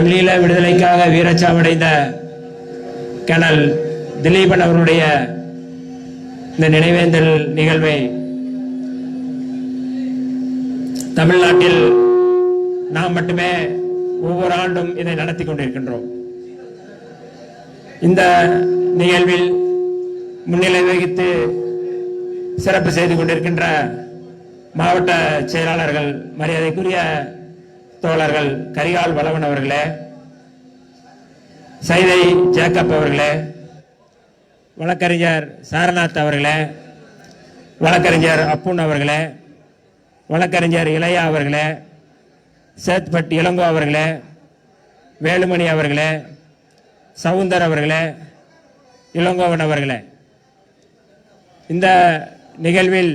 தமிழீழ விடுதலைக்காக வீரச்சாவடைந்த கனல் திலீபன் அவருடைய இந்த நினைவேந்தல் நிகழ்வை தமிழ்நாட்டில் நாம் மட்டுமே ஒவ்வொரு ஆண்டும் இதை நடத்தி கொண்டிருக்கின்றோம். இந்த நிகழ்வில் முன்னிலை வகித்து சிறப்பு செய்து கொண்டிருக்கின்ற மாவட்ட செயலாளர்கள் மரியாதைக்குரிய தோழர்கள் கரிகால் வளவன் அவர்களே சைதை ஜேக்கப் அவர்களே வழக்கறிஞர் சாரநாத் அவர்களே வழக்கறிஞர் அப்புன் அவர்களே வழக்கறிஞர் இளையா அவர்களே சேத்பட் இளங்கோ அவர்களே வேலுமணி அவர்களே சவுந்தர் அவர்களே இளங்கோவன் அவர்களே. இந்த நிகழ்வில்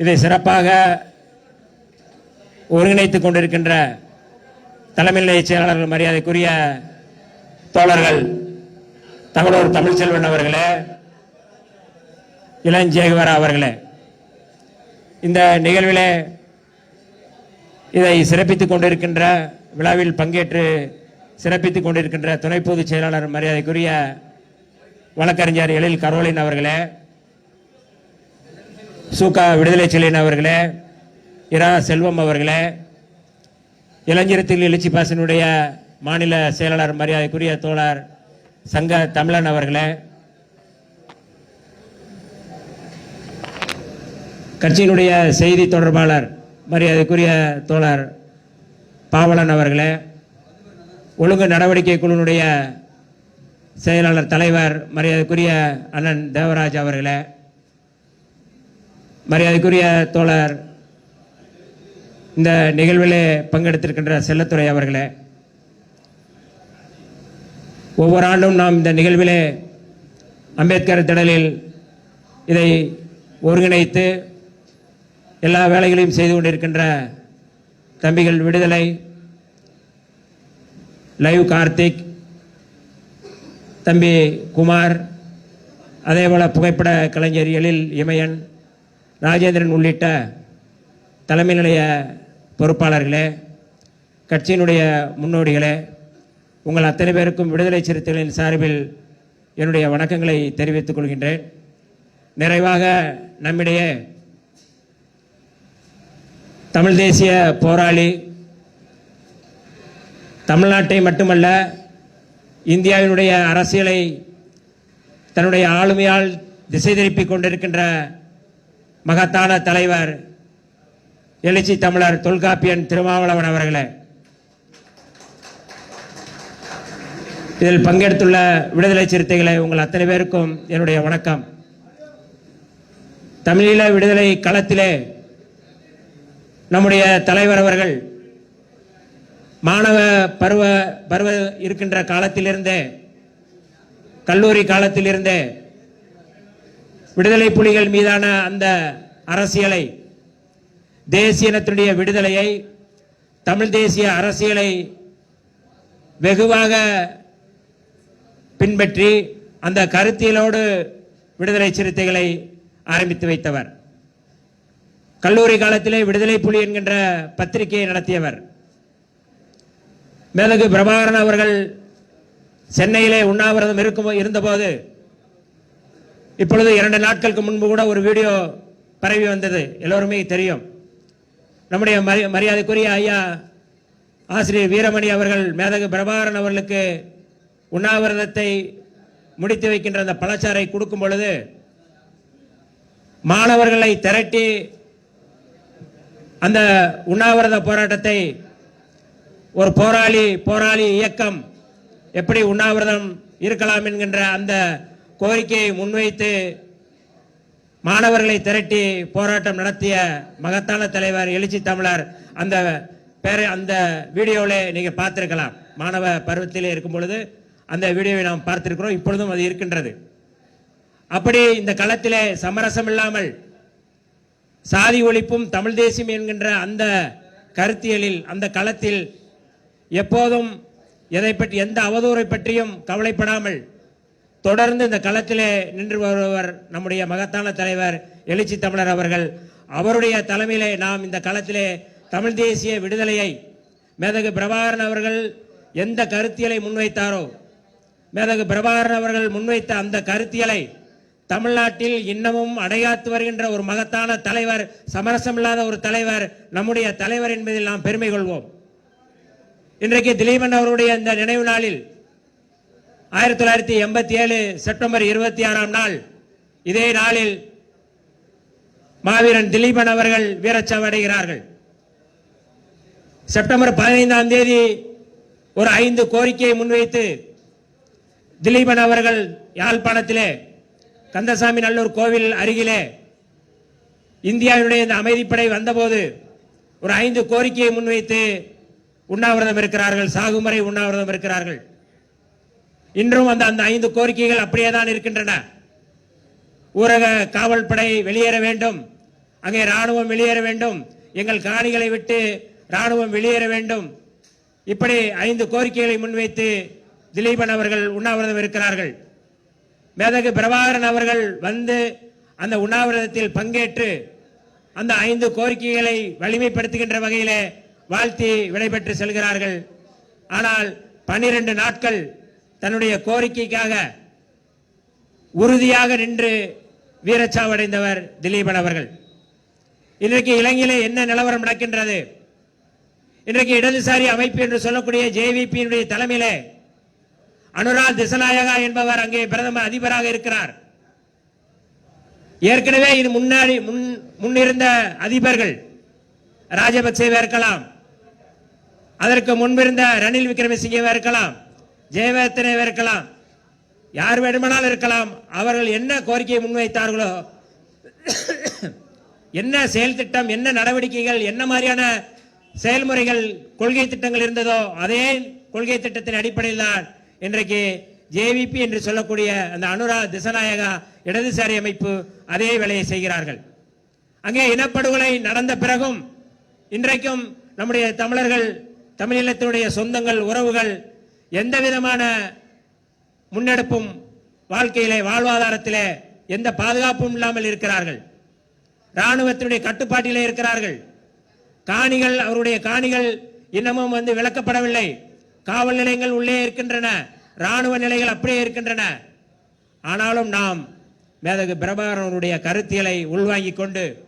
இதை சிறப்பாக ஒருங்கிணைத்துக் கொண்டிருக்கின்ற தலைமை நிலைய செயலாளர்கள் மரியாதைக்குரிய தோழர்கள் தமிழர் தமிழ்ச்செல்வன் அவர்களே இளஞ்சேகவரா அவர்களே இந்த நிகழ்விலே இதை சிறப்பித்துக் கொண்டிருக்கின்ற விழாவில் பங்கேற்று சிறப்பித்துக் கொண்டிருக்கின்ற துணை பொதுச் செயலாளர் மரியாதைக்குரிய வழக்கறிஞர் எழில் கரோலின் அவர்களே சூகா விடுதலை செல்லின் அவர்களே இரா செல்வம் அவர்களே இளைஞரத்தில் எழுச்சி பாசனுடைய மாநில செயலாளர் மரியாதைக்குரிய தோழர் சங்க தமிழன் அவர்களே கட்சியினுடைய செய்தி தொடர்பாளர் மரியாதைக்குரிய தோழர் பாவலன் அவர்களே ஒழுங்கு நடவடிக்கை குழுவினுடைய செயலாளர் தலைவர் மரியாதைக்குரிய அண்ணன் தேவராஜ் அவர்களே மரியாதைக்குரிய தோழர் இந்த நிகழ்விலே பங்கெடுத்திருக்கின்ற செல்லத்துறை அவர்களே ஒவ்வொரு ஆண்டும் நாம் இந்த நிகழ்விலே அம்பேத்கர் திடலில் இதை ஒருங்கிணைத்து எல்லா வேலைகளையும் செய்து கொண்டிருக்கின்ற தம்பிகள் விடுதலை லைவ் கார்த்திக் தம்பி குமார் அதேபோல புகைப்பட கலைஞர் எழில் இமயன் ராஜேந்திரன் உள்ளிட்ட தலைமை நிலைய பொறுப்பாளர்களே கட்சியினுடைய முன்னோடிகளே உங்கள் அத்தனை பேருக்கும் விடுதலை சிறுத்தைகளின் சார்பில் என்னுடைய வணக்கங்களை தெரிவித்துக் கொள்கின்றேன். நிறைவாக நம்மிடையே தமிழ் தேசிய போராளி தமிழ்நாட்டை மட்டுமல்ல இந்தியாவினுடைய அரசியலை தன்னுடைய ஆளுமையால் திசை திருப்பிக் கொண்டிருக்கின்ற மகத்தான தலைவர் எழுச்சி தமிழர் தொல்காப்பியன் திருமாவளவன் அவர்களே. இதில் பங்கெடுத்துள்ள விடுதலை சிறுத்தைகளை உங்கள் அத்தனை பேருக்கும் என்னுடைய வணக்கம். தமிழீழ விடுதலை களத்திலே நம்முடைய தலைவர் அவர்கள் மாணவ பருவ பருவ இருக்கின்ற காலத்திலிருந்தே கல்லூரி காலத்திலிருந்தே விடுதலை புலிகள் மீதான அந்த அரசியலை தேசிய இனத்தினுடைய விடுதலையை தமிழ் தேசிய அரசியலை வெகுவாக பின்பற்றி அந்த கருத்தியலோடு விடுதலை சிறுத்தைகளை ஆரம்பித்து வைத்தவர். கல்லூரி காலத்திலே விடுதலை புலி என்கின்ற பத்திரிகையை நடத்தியவர். மேலகு பிரபாகரன் அவர்கள் சென்னையிலே உண்ணாவிரதம் இருக்கும் இருந்தபோது இப்பொழுது இரண்டு நாட்களுக்கு முன்பு கூட ஒரு வீடியோ பரவி வந்தது. எல்லோருமே தெரியும். நம்முடைய மரியாதைக்குரிய ஐயா ஆசிரியர் வீரமணி அவர்கள் மேதகு பிரபாகரன் அவர்களுக்கு உண்ணாவிரதத்தை முடித்து வைக்கின்ற அந்த பழச்சாரை கொடுக்கும் பொழுது மாணவர்களை திரட்டி அந்த உண்ணாவிரத போராட்டத்தை ஒரு போராளி போராளி இயக்கம் எப்படி உண்ணாவிரதம் இருக்கலாம் என்கின்ற அந்த கோரிக்கையை முன்வைத்து மாணவர்களை திரட்டி போராட்டம் நடத்திய மகத்தான தலைவர் எழுச்சி தமிழர் அந்த பேரை அந்த வீடியோவில் நீங்கள் பார்த்துருக்கலாம். மாணவ பருவத்திலே இருக்கும் பொழுது அந்த வீடியோவை நாம் பார்த்திருக்கிறோம். இப்பொழுதும் அது இருக்கின்றது. அப்படி இந்த களத்திலே சமரசம் இல்லாமல் சாதி ஒழிப்பும் தமிழ் தேசியம் என்கின்ற அந்த கருத்தியலில் அந்த களத்தில் எப்போதும் எதை பற்றி எந்த அவதூறை பற்றியும் கவலைப்படாமல் தொடர்ந்து இந்த களத்திலே நின்று வருபவர் நம்முடைய மகத்தான தலைவர் எழுச்சி தமிழர் அவர்கள். அவருடைய தலைமையிலே நாம் இந்த களத்திலே தமிழ் தேசிய விடுதலையை மேதகு பிரபாகரன் அவர்கள் எந்த கருத்தியலை முன்வைத்தாரோ மேதகு பிரபாகரன் அவர்கள் முன்வைத்த அந்த கருத்தியலை தமிழ்நாட்டில் இன்னமும் அடையாத்து வருகின்ற ஒரு மகத்தான தலைவர் சமரசமில்லாத ஒரு தலைவர் நம்முடைய தலைவர் என்பதில் நாம் பெருமை கொள்வோம். இன்றைக்கு திலீபன் அவருடைய இந்த நினைவு நாளில் ஆயிரத்தி தொள்ளாயிரத்தி எண்பத்தி ஏழு செப்டம்பர் இருபத்தி ஆறாம் நாள் இதே நாளில் மாவீரன் திலீபன் அவர்கள் வீரச்சவடைகிறார்கள். செப்டம்பர் பதினைந்தாம் தேதி ஒரு ஐந்து கோரிக்கையை முன்வைத்து திலீபன் அவர்கள் யாழ்ப்பாணத்திலே கந்தசாமி நல்லூர் கோவில் அருகிலே இந்தியாவினுடைய இந்த அமைதிப்படை வந்தபோது ஒரு ஐந்து கோரிக்கையை முன்வைத்து உண்ணாவிரதம் இருக்கிறார்கள் சாகுமறை உண்ணாவிரதம் இருக்கிறார்கள். இன்றும் அந்த அந்த ஐந்து கோரிக்கைகள் அப்படியே தான் இருக்கின்றன. ஊரக காவல் படை வெளியேற வேண்டும். அங்கே ராணுவம் வெளியேற வேண்டும். எங்கள் காணிகளை விட்டு ராணுவம் வெளியேற வேண்டும். இப்படி ஐந்து கோரிக்கைகளை முன்வைத்து திலீபன் அவர்கள் உண்ணாவிரதம் இருக்கிறார்கள். மேதகு பிரபாகரன் அவர்கள் வந்து அந்த உண்ணாவிரதத்தில் பங்கேற்று அந்த ஐந்து கோரிக்கைகளை வலிமைப்படுத்துகின்ற வகையிலே வாழ்த்தி விடைபெற்று செல்கிறார்கள். ஆனால் பன்னிரண்டு நாட்கள் தன்னுடைய கோரிக்கைக்காக உறுதியாக நின்று வீரச்சாவடைந்தவர் திலீபன் அவர்கள். இன்றைக்கு இலங்கையிலே என்ன நிலவரம் நடக்கின்றது? இன்றைக்கு இடதுசாரி அமைப்பு என்று சொல்லக்கூடிய ஜேவிபியினுடைய தலைமையிலே அனுராக் திசநாயகா என்பவர் அங்கே பிரதம அதிபராக இருக்கிறார். ஏற்கனவே இது முன்னாடி முன் முன்னிருந்த அதிபர்கள் ராஜபக்சேவா இருக்கலாம். அதற்கு முன்பிருந்த ரணில் விக்ரமசிங்கவா இருக்கலாம். ஜெயவேத்தனை இருக்கலாம்? யார் வேண்டுமானாலும் இருக்கலாம். அவர்கள் என்ன கோரிக்கையை முன்வைத்தார்களோ என்ன செயல் திட்டம் என்ன நடவடிக்கைகள் என்ன மாதிரியான செயல்முறைகள் கொள்கை திட்டங்கள் இருந்ததோ அதே கொள்கை திட்டத்தின் அடிப்படையில் தான் இன்றைக்கு ஜேவிபி என்று சொல்லக்கூடிய அந்த அனுரா திசநாயகா இடதுசாரி அமைப்பு அதே வேலையை செய்கிறார்கள். அங்கே இனப்படுகொலை நடந்த பிறகும் இன்றைக்கும் நம்முடைய தமிழர்கள் தமிழீழத்தினுடைய சொந்தங்கள் உறவுகள் எந்த விதமான முன்னெடுப்பும் வாழ்க்கையிலே வாழ்வாதாரத்திலே எந்த பாதுகாப்பும் இல்லாமல் இருக்கிறார்கள். ராணுவத்தினுடைய கட்டுப்பாட்டிலே இருக்கிறார்கள். காணிகள் அவருடைய காணிகள் இன்னமும் வந்து விளக்கப்படவில்லை. காவல் நிலையங்கள் உள்ளே இருக்கின்றன. ராணுவ நிலைகள் அப்படியே இருக்கின்றன. ஆனாலும் நாம் மேதகு பிரபாகரனுடைய கருத்தியலை உள்வாங்கிக் கொண்டு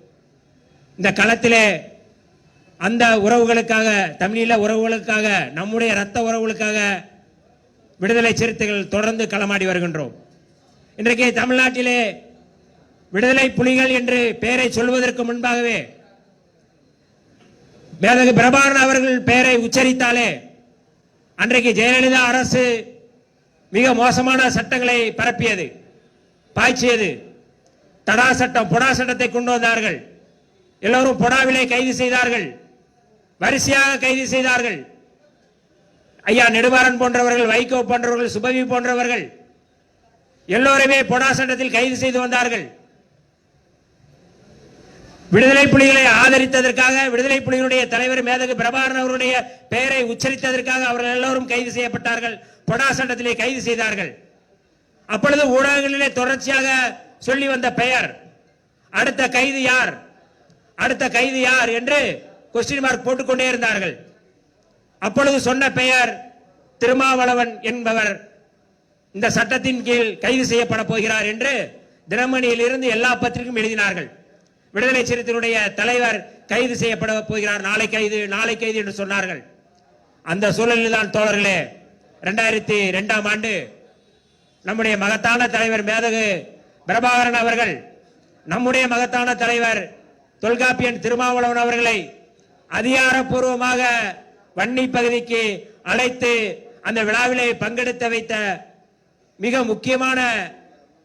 இந்த களத்திலே அந்த உறவுகளுக்காக தமிழீழ உறவுகளுக்காக நம்முடைய இரத்த உறவுகளுக்காக விடுதலை சிறுத்தைகள் தொடர்ந்து களமாடி வருகின்றோம். இன்றைக்கு தமிழ்நாட்டிலே விடுதலை புலிகள் என்று பெயரை சொல்வதற்கு முன்பாகவே மேதகு பிரபாகரன் அவர்கள் பெயரை உச்சரித்தாலே அன்றைக்கு ஜெயலலிதா அரசு மிக மோசமான சட்டங்களை பரப்பியது பாய்ச்சியது. தடா சட்டம் பொடா சட்டத்தை கொண்டு வந்தார்கள். எல்லோரும் பொடாவிலே கைது செய்தார்கள். வரிசையாக கைது செய்தார்கள். ஐயா நெடுமாறன் போன்றவர்கள் வைகோ போன்றவர்கள் சுபவி போன்றவர்கள் எல்லோருமே பொடா சட்டத்தில் கைது செய்து வந்தார்கள். விடுதலை புலிகளை ஆதரித்ததற்காக விடுதலை புலிகளுடைய தலைவர் மேதகு பிரபாகரன் அவருடைய பெயரை உச்சரித்ததற்காக அவர்கள் எல்லோரும் கைது செய்யப்பட்டார்கள். பொடா சட்டத்திலே கைது செய்தார்கள். அப்பொழுது ஊடகங்களிலே தொடர்ச்சியாக சொல்லி வந்த பெயர் அடுத்த கைது யார்? அடுத்த கைது யார்? என்று கொஸ்டின் மார்க் போட்டுக்கொண்டே இருந்தார்கள். அப்பொழுது சொன்ன பெயர் திருமாவளவன் என்பவர் இந்த சட்டத்தின் கீழ் கைது செய்யப்பட போகிறார் என்று தினமணியில் இருந்து எல்லா பத்திரிகையும் எழுதினார்கள். விடுதலை சிறுத்தைகளுடைய தலைவர் கைது செய்யப்பட போகிறார். நாளை கைது நாளை கைது என்று சொன்னார்கள். அந்த சூழலில் தான் தோழர்களே ரெண்டாயிரத்தி ரெண்டாம் ஆண்டு நம்முடைய மகத்தான தலைவர் மேதகு பிரபாகரன் அவர்கள் நம்முடைய மகத்தான தலைவர் தொல்காப்பியன் திருமாவளவன் அவர்களை அதிகாரப்பூர்வமாக வன்னி பகுதிக்கு அழைத்து அந்த விழாவிலே பங்கெடுத்த வைத்த மிக முக்கியமான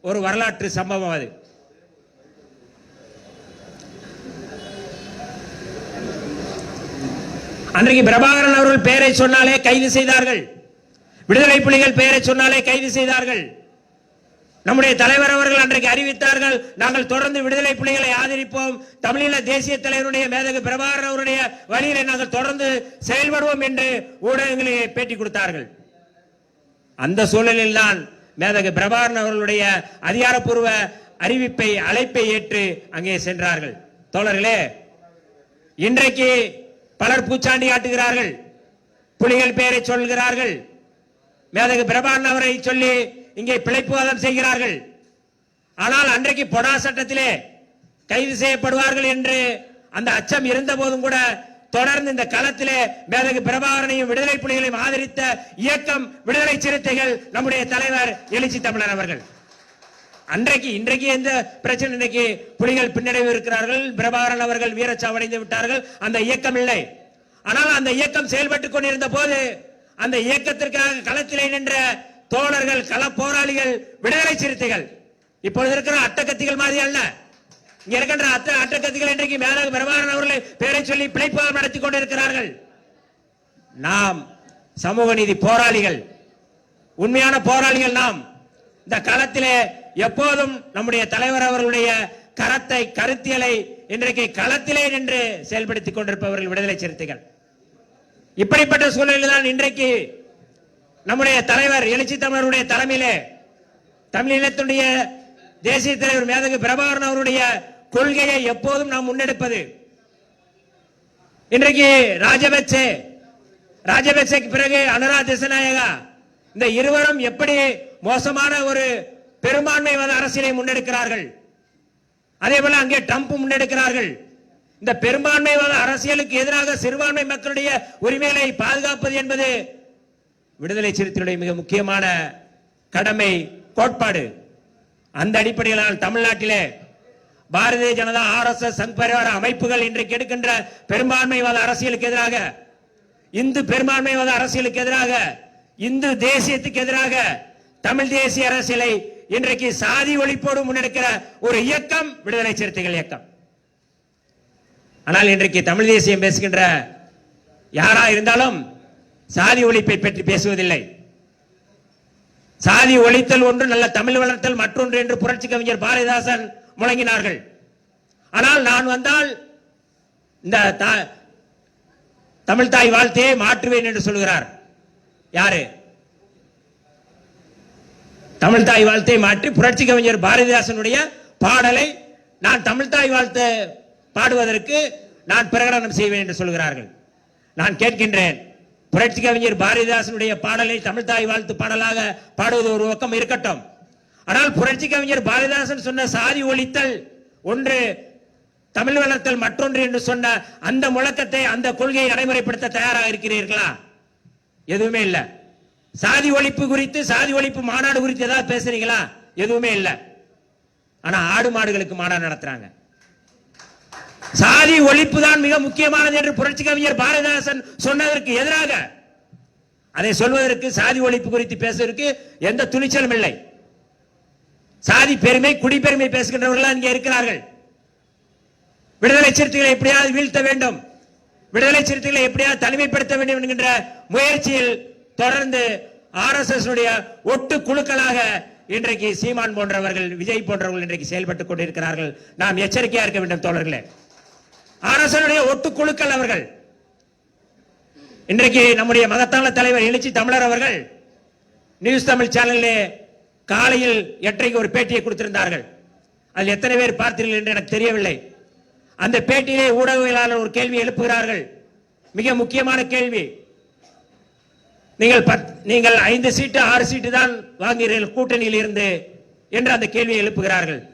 ஒரு வரலாற்று சம்பவம் அது. அன்றைக்கு பிரபாகரன் அவர்கள் பெயரை சொன்னாலே கைது செய்தார்கள். விடுதலை புலிகள் பெயரை சொன்னாலே கைது செய்தார்கள். நம்முடைய தலைவர் அவர்கள் அன்றைக்கு அறிவித்தார்கள் நாங்கள் தொடர்ந்து விடுதலை புலிகளை ஆதரிப்போம். தமிழீழ தேசிய தலைவருடைய மேதகு பிரபாகரன் அவருடைய வழியிலே நாங்கள் தொடர்ந்து செயல்படுவோம் என்று ஊடகங்களை பேட்டி கொடுத்தார்கள். அந்த சூழலில் தான் மேதகு பிரபாகரன் அவர்களுடைய அதிகாரப்பூர்வ அறிவிப்பை அழைப்பை ஏற்று அங்கே சென்றார்கள். தோழர்களே இன்றைக்கு பலர் பூச்சாண்டி காட்டுகிறார்கள் புலிகள் பெயரை சொல்கிறார்கள். மேதகு பிரபான் அவரை சொல்லி இங்கே பிழைப்புவாதம் செய்கிறார்கள். ஆனால் அன்றைக்கு பொடா சட்டத்திலே கைது செய்யப்படுவார்கள் என்று அந்த அச்சம் இருந்த போதும் கூட தொடர்ந்து இந்த களத்திலே மேதகு பிரபாகரனையும் விடுதலை புலிகளையும் ஆதரித்த இயக்கம் விடுதலை சிறுத்தைகள் நம்முடைய தலைவர் எழுச்சி தமிழர் அவர்கள். அன்றைக்கு இன்றைக்கு எந்த பிரச்சனை? இன்றைக்கு புலிகள் பின்னடைவு இருக்கிறார்கள். பிரபாகரன் அவர்கள் வீரச்சாவடைந்து விட்டார்கள். அந்த இயக்கம் இல்லை. ஆனால் அந்த இயக்கம் செயல்பட்டுக் கொண்டிருந்த போது அந்த இயக்கத்திற்காக களத்திலே நின்ற தோழர்கள் கள போராளிகள் விடுதலை சிறுத்தைகள். இப்பொழுது இருக்கிற அட்டக்கத்திகள் மாதிரி அல்ல. இங்க இருக்கின்ற அத்த அட்டக்கத்திகள் இன்றைக்கு மேல பிரபாகரன் அவர்களை பேரை சொல்லி பிழைப்பாக நடத்தி கொண்டிருக்கிறார்கள். நாம் சமூக நீதி போராளிகள். உண்மையான போராளிகள் நாம். இந்த களத்திலே எப்போதும் நம்முடைய தலைவர் அவர்களுடைய கரத்தை கருத்தியலை இன்றைக்கு களத்திலே நின்று செயல்படுத்திக் கொண்டிருப்பவர்கள் விடுதலை சிறுத்தைகள். இப்படிப்பட்ட சூழலில் தான் இன்றைக்கு நம்முடைய தலைவர் எழுச்சி தமிழருடைய தலைமையிலே தமிழினத்துடைய தேசிய தலைவர் மேதகு பிரபாகரன் அவருடைய கொள்கையை எப்போதும் நாம் முன்னெடுப்பது. இன்றைக்கு ராஜபக்சே ராஜபக்சேக்கு பிறகு அனுரா திசநாயகா இந்த இருவரும் எப்படி மோசமான ஒரு பெரும்பான்மைவாத அரசியலை முன்னெடுக்கிறார்கள். அதே போல அங்கே ட்ரம்ப் முன்னெடுக்கிறார்கள். இந்த பெரும்பான்மைவாத அரசியலுக்கு எதிராக சிறுபான்மை மக்களுடைய உரிமைகளை பாதுகாப்பது என்பது விடுதலை சிறுத்தைகளுடைய மிக முக்கியமான கடமை கோட்பாடு. அந்த அடிப்படையிலான தமிழ்நாட்டிலே Bharatiya Janata R S S Sangh Parivar அமைப்புகள் இன்றைக்கு எடுக்கின்ற பெரும்பான்மைவாத அரசியலுக்கு எதிராக இந்து பெரும்பான்மைவாத அரசியலுக்கு எதிராக இந்து தேசியத்துக்கு எதிராக தமிழ் தேசிய அரசியலை இன்றைக்கு சாதி ஒழிப்போடு முன்னெடுக்கிற ஒரு இயக்கம் விடுதலை சிறுத்தைகள் இயக்கம். ஆனால் இன்றைக்கு தமிழ் தேசியம் பேசுகின்ற யாரா இருந்தாலும் சாதி ஒழிப்பை பற்றி பேசுவதில்லை. சாதி ஒழித்தல் ஒன்று நல்ல தமிழ் வளர்த்தல் மற்றொன்று என்று புரட்சி கவிஞர் பாரதிதாசன் முழங்கினார்கள். ஆனால் நான் வந்தால் இந்த தா- தமிழ் தாய் வாழ்த்தையே மாற்றுவேன் என்று சொல்கிறார். யாரு? தமிழ் தாய் வாழ்த்தை மாற்றி புரட்சி கவிஞர் பாரதிதாசனுடைய பாடலை நான் தமிழ் தாய் வாழ்த்து பாடுவதற்கு நான் பிரகடனம் செய்வேன் என்று சொல்கிறார்கள். நான் கேட்கின்றேன். புரட்சி கவிஞர் பாரதிதாசனுடைய பாடலை தமிழ் தாய் வாழ்த்து பாடலாக பாடுவது ஒரு பக்கம் இருக்கட்டும். ஆனால் புரட்சி கவிஞர் பாரதிதாசன் சொன்ன சாதி ஒழித்தல் ஒன்று தமிழ் வளர்த்தல் மற்றொன்று என்று சொன்ன அந்த முழக்கத்தை அந்த கொள்கையை நடைமுறைப்படுத்த தயாராக இருக்கிறீர்களா? எதுவுமே இல்லை. சாதி ஒழிப்பு குறித்து சாதி ஒழிப்பு மாநாடு குறித்து ஏதாவது பேசுறீங்களா? எதுவுமே இல்லை. ஆனா ஆடு மாடுகளுக்கு மாநாடு நடத்துறாங்க. சாதி ஒழிப்பு தான் மிக முக்கியமானது என்று புரட்சி கவிஞர் பாரதிதாசன் சொன்னதற்கு எதிராக அதை சொல்வதற்கு சாதி ஒழிப்பு குறித்து பேசுவதற்கு எந்த துணிச்சலும் இல்லை. சாதி பெருமை குடிப்பெருமை பேசுகின்றவர்கள் இங்கே இருக்கிறார்கள். விடுதலை சிறுத்தைகளை எப்படியாவது வீழ்த்த வேண்டும். விடுதலை சிறுத்தைகளை எப்படியாவது தனிமைப்படுத்த வேண்டும் என்கின்ற முயற்சியில் தொடர்ந்து ஆர்எஸ்எஸ் ஒட்டு குழுக்களாக இன்றைக்கு சீமான் போன்றவர்கள் விஜய் போன்றவர்கள் இன்றைக்கு செயல்பட்டுக் கொண்டிருக்கிறார்கள். நாம் எச்சரிக்கையா இருக்க வேண்டும் தோழர்களே. அரசனுடைய ஒட்டு குழுக்கள் அவர்கள். இன்றைக்கு நம்முடைய மகத்தான தலைவர் எழுச்சி தமிழர் அவர்கள் நியூஸ் தமிழ் சேனலிலே காலையில் எட்டரைக்கு ஒரு பேட்டியை கொடுத்திருந்தார்கள். அதில் எத்தனை பேர் பார்த்தீர்கள் என்று எனக்கு தெரியவில்லை. அந்த பேட்டியிலே ஊடகவியலாளர் ஒரு கேள்வி எழுப்புகிறார்கள். மிக முக்கியமான கேள்வி. நீங்கள் பத்- நீங்கள் ஐந்து சீட்டு ஆறு சீட்டு தான் வாங்குகிறீர்கள் கூட்டணியில் இருந்து என்று அந்த கேள்வியை எழுப்புகிறார்கள்.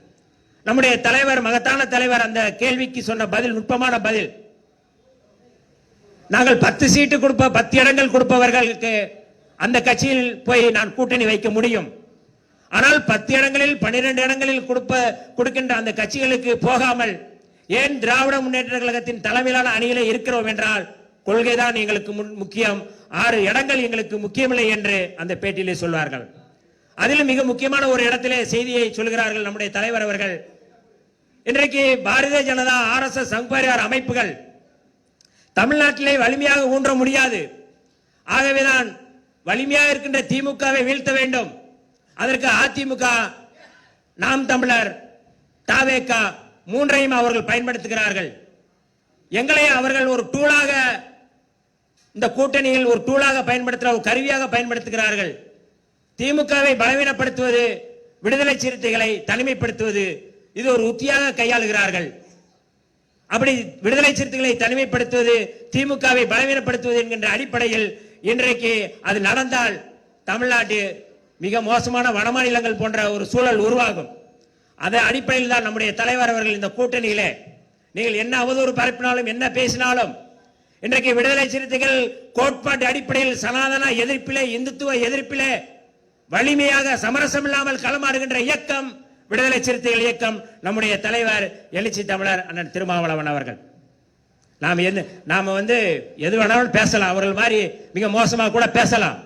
நம்முடைய தலைவர் மகத்தான தலைவர் அந்த கேள்விக்கு சொன்ன பதில் நுட்பமான பதில். நாங்கள் பத்து சீட்டு கொடுப்ப பத்து இடங்கள் கொடுப்பவர்களுக்கு அந்த கட்சியில் போய் நான் கூட்டணி வைக்க முடியும். ஆனால் பத்து இடங்களில் பன்னிரண்டு இடங்களில் கொடுப்ப கொடுக்கின்ற அந்த கட்சிகளுக்கு போகாமல் ஏன் திராவிட முன்னேற்ற கழகத்தின் தலைமையிலான அணியிலே இருக்கிறோம் என்றால் கொள்கைதான் எங்களுக்கு முன்- முக்கியம். ஆறு இடங்கள் எங்களுக்கு முக்கியமில்லை என்று அந்த பேட்டியிலே சொல்வார்கள். அதிலும் மிக முக்கியமான ஒரு இடத்திலே செய்தியை சொல்கிறார்கள் நம்முடைய தலைவர் அவர்கள் இன்றைக்கு பாரதிய ஜனதா ஆர்எஸ்எஸ் சங்பரிவார் அமைப்புகள் தமிழ்நாட்டிலே வலிமையாக ஊன்ற முடியாது. ஆகவேதான் வலிமையாக இருக்கின்ற திமுகவை வீழ்த்த வேண்டும். அதற்கு அதிமுக நாம் தமிழர் தாவேக்கா மூன்றையும் அவர்கள் பயன்படுத்துகிறார்கள். எங்களை அவர்கள் ஒரு டூலாக இந்த கூட்டணியில் ஒரு டூலாக பயன்படுத்துகிற ஒரு கருவியாக பயன்படுத்துகிறார்கள். திமுகவை பலவீனப்படுத்துவது விடுதலை சிறுத்தைகளை தனிமைப்படுத்துவது இது ஒரு உத்தியாக கையாளுகிறார்கள். அப்படி விடுதலை சிறுத்தைகளை தனிமைப்படுத்துவது திமுகவை பலவீனப்படுத்துவது என்கின்ற அடிப்படையில் இன்றைக்கு அது நடந்தால் தமிழ்நாட்டு மிக மோசமான வடமாநிலங்கள் போன்ற ஒரு சூழல் உருவாகும். அதன் அடிப்படையில் தான் நம்முடைய தலைவர் அவர்கள் இந்த கூட்டணியிலே. நீங்கள் என்ன அவதூறு பரப்பினாலும் என்ன பேசினாலும் இன்றைக்கு விடுதலை சிறுத்தைகள் கோட்பாட்டு அடிப்படையில் சனாதன எதிர்ப்பிலே இந்துத்துவ எதிர்ப்பிலே வலிமையாக சமரசம் இல்லாமல் களமாடுகின்ற இயக்கம் விடுதலை சிறுத்தைகள் இயக்கம் நம்முடைய தலைவர் எழுச்சி தமிழர் அண்ணன் திருமாவளவன் அவர்கள். நாம் எது நாம் வந்து எது வேணாலும் பேசலாம். அவர்கள் மாதிரி மிக மோசமாக கூட பேசலாம்.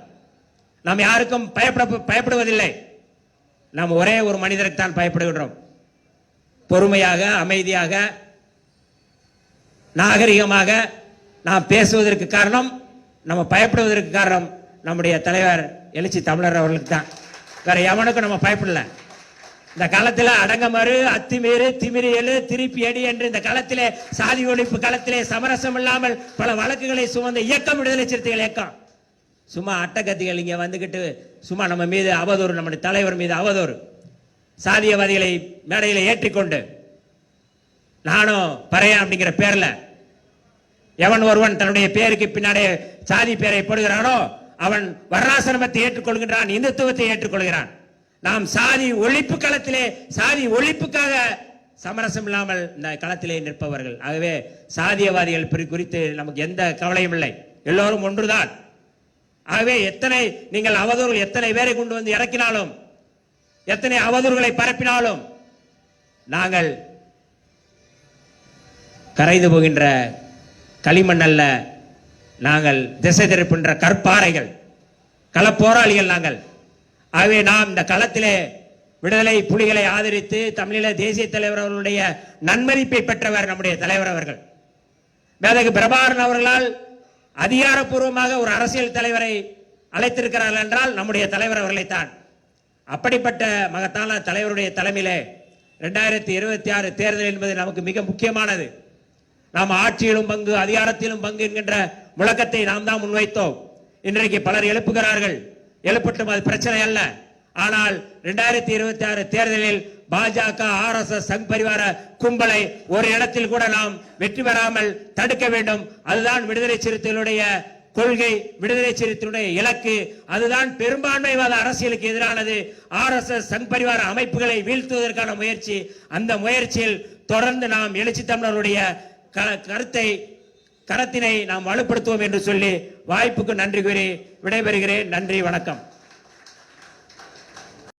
நாம் யாருக்கும் பயப்பட பயப்படுவதில்லை. நாம் ஒரே ஒரு மனிதருக்கு தான் பயப்படுகின்றோம். பொறுமையாக அமைதியாக நாகரிகமாக நாம் பேசுவதற்கு காரணம் நம்ம பயப்படுவதற்கு காரணம் நம்முடைய தலைவர் எழுச்சி தமிழர் அவர்களுக்கு தான். வேற எவனுக்கும் நம்ம பயப்படலை. இந்த காலத்தில் அடங்கமறு அத்துமீறு திமிரியலு திருப்பி அடி என்று இந்த காலத்திலே சாதி ஒழிப்பு காலத்திலே சமரசம் இல்லாமல் பல வழக்குகளை சுமந்த இயக்கம் விடுதலை சிறுத்தைகள் இயக்கம். சும்மா அட்டகத்திகள் இங்கே வந்துக்கிட்டு சும்மா நம்ம மீது அவதூறு நம்முடைய தலைவர் மீது அவதூறு. சாதியவாதிகளை மேடையில் ஏற்றிக்கொண்டு நானும் பறையன் அப்படிங்கிற பேரில் எவன் ஒருவன் தன்னுடைய பேருக்கு பின்னாடி சாதி பேரை போடுகிறானோ அவன் வர்ணாசிரமத்தை ஏற்றுக்கொள்கின்றான் இந்துத்துவத்தை ஏற்றுக்கொள்கிறான். நாம் சாதி ஒழிப்பு களத்திலே சாதி ஒழிப்புக்காக சமரசம் இல்லாமல் இந்த களத்திலே நிற்பவர்கள். ஆகவே சாதியவாதிகள் குறித்து நமக்கு எந்த கவலையும் இல்லை. எல்லோரும் ஒன்றுதான். ஆகவே எத்தனை நீங்கள் அவதூறுகள் எத்தனை பேரை கொண்டு வந்து இறக்கினாலும் எத்தனை அவதூறுகளை பரப்பினாலும் நாங்கள் கரைந்து போகின்ற களிமண் அல்ல நாங்கள் திசை திருப்புகின்ற கற்பாறைகள் களப்போராளிகள் நாங்கள். ஆகவே நாம் இந்த களத்திலே விடுதலை புலிகளை ஆதரித்து தமிழீழ தேசிய தலைவர் அவர்களுடைய நன்மதிப்பை பெற்றவர் நம்முடைய தலைவர் அவர்கள். மேதகு பிரபாகரன் அவர்களால் அதிகாரப்பூர்வமாக ஒரு அரசியல் தலைவரை அழைத்திருக்கிறார்கள் என்றால் நம்முடைய தலைவர் அவர்களைத்தான். அப்படிப்பட்ட மகத்தான தலைவருடைய தலைமையிலே ரெண்டாயிரத்தி இருபத்தி ஆறு தேர்தல் என்பது நமக்கு மிக முக்கியமானது. நாம் ஆட்சியிலும் பங்கு அதிகாரத்திலும் பங்கு என்கின்ற முழக்கத்தை நாம் தான் முன்வைத்தோம். இன்றைக்கு பலர் எழுப்புகிறார்கள். எழுப்பட்டும் அது பிரச்சனை அல்ல. ஆனால் இரண்டாயிரத்தி இருபத்தி ஆறு தேர்தலில் பாஜக ஆர் எஸ் எஸ் சங் பரிவார கும்பலை ஒரு இடத்தில் கூட நாம் வெற்றி பெறாமல் தடுக்க வேண்டும். அதுதான் விடுதலை சிறுத்தைகளுடைய கொள்கை விடுதலை சிறுத்தையுடைய இலக்கு. அதுதான் பெரும்பான்மைவாத அரசியலுக்கு எதிரானது. ஆர் எஸ் எஸ் சங் பரிவார அமைப்புகளை வீழ்த்துவதற்கான முயற்சி. அந்த முயற்சியில் தொடர்ந்து நாம் எழுச்சி தமிழருடைய க- கருத்தை கரத்தினை நாம் வலுப்படுத்துவோம் என்று சொல்லி வாய்ப்புக்கு நன்றி கூறி விடைபெறுகிறேன். நன்றி வணக்கம்.